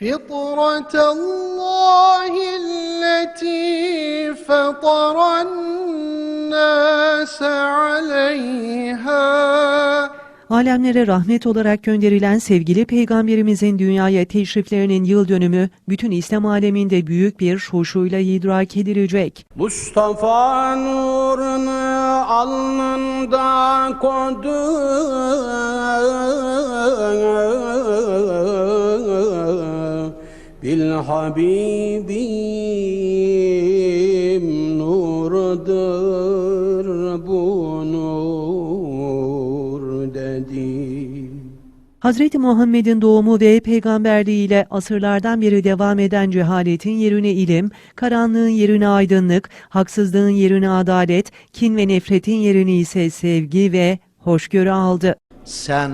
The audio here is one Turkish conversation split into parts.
فطرة الله التي فطر الناس عليها Alemlere rahmet olarak gönderilen sevgili peygamberimizin dünyaya teşriflerinin yıl dönümü bütün İslam aleminde büyük bir şoşuyla idrak edilecek. Mustafa nurunu alnında kodu Habibim nurdur bu nur dedi. Hazreti Muhammed'in doğumu ve peygamberliği ile asırlardan beri devam eden cehaletin yerine ilim, karanlığın yerine aydınlık, haksızlığın yerine adalet, kin ve nefretin yerini ise sevgi ve hoşgörü aldı. Sen,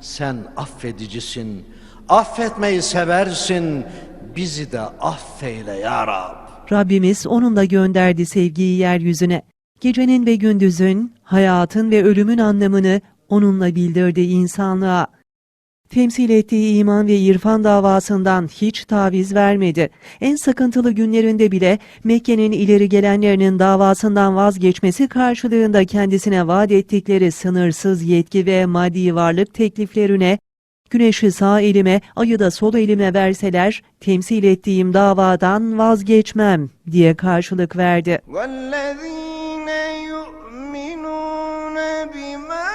sen affedicisin. Affetmeyi seversin. Bizi de affeyle ya Rab. Rabbimiz onunla gönderdi sevgiyi yeryüzüne. Gecenin ve gündüzün, hayatın ve ölümün anlamını onunla bildirdi insanlığa. Temsil ettiği iman ve irfan davasından hiç taviz vermedi. En sıkıntılı günlerinde bile Mekke'nin ileri gelenlerinin davasından vazgeçmesi karşılığında kendisine vaat ettikleri sınırsız yetki ve maddi varlık tekliflerine Güneşi sağ elime, ayı da sol elime verseler, temsil ettiğim davadan vazgeçmem diye karşılık verdi. والذين يؤمنون بما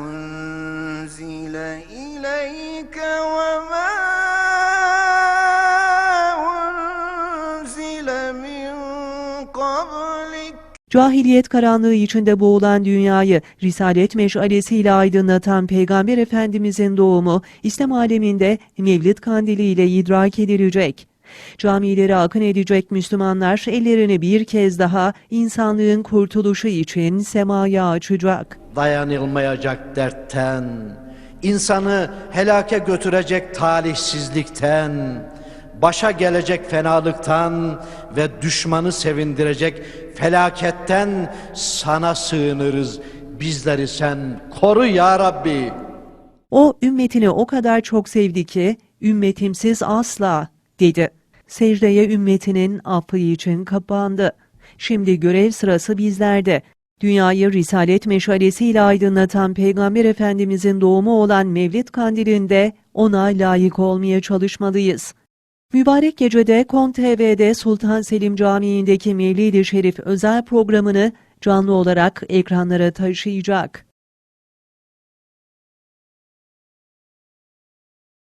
أنزل إليك وما أنزل من قبلك Cahiliyet karanlığı içinde boğulan dünyayı risalet meşalesiyle aydınlatan Peygamber Efendimizin doğumu İslam aleminde Mevlid kandiliyle idrak edilecek. Camilere akın edecek Müslümanlar ellerini bir kez daha insanlığın kurtuluşu için semaya açacak. Dayanılmayacak dertten, insanı helake götürecek talihsizlikten, başa gelecek fenalıktan ve düşmanı sevindirecek felaketten sana sığınırız. Bizleri sen koru ya Rabbi. O ümmetini o kadar çok sevdi ki ümmetimsiz asla dedi. Secdeye ümmetinin affı için kapandı. Şimdi görev sırası bizlerde. Dünyayı risalet meşalesiyle aydınlatan Peygamber Efendimizin doğumu olan Mevlid Kandili'nde ona layık olmaya çalışmalıyız. Mübarek gecede KON TV'de Sultan Selim Camii'ndeki Mevlid-i Şerif özel programını canlı olarak ekranlara taşıyacak.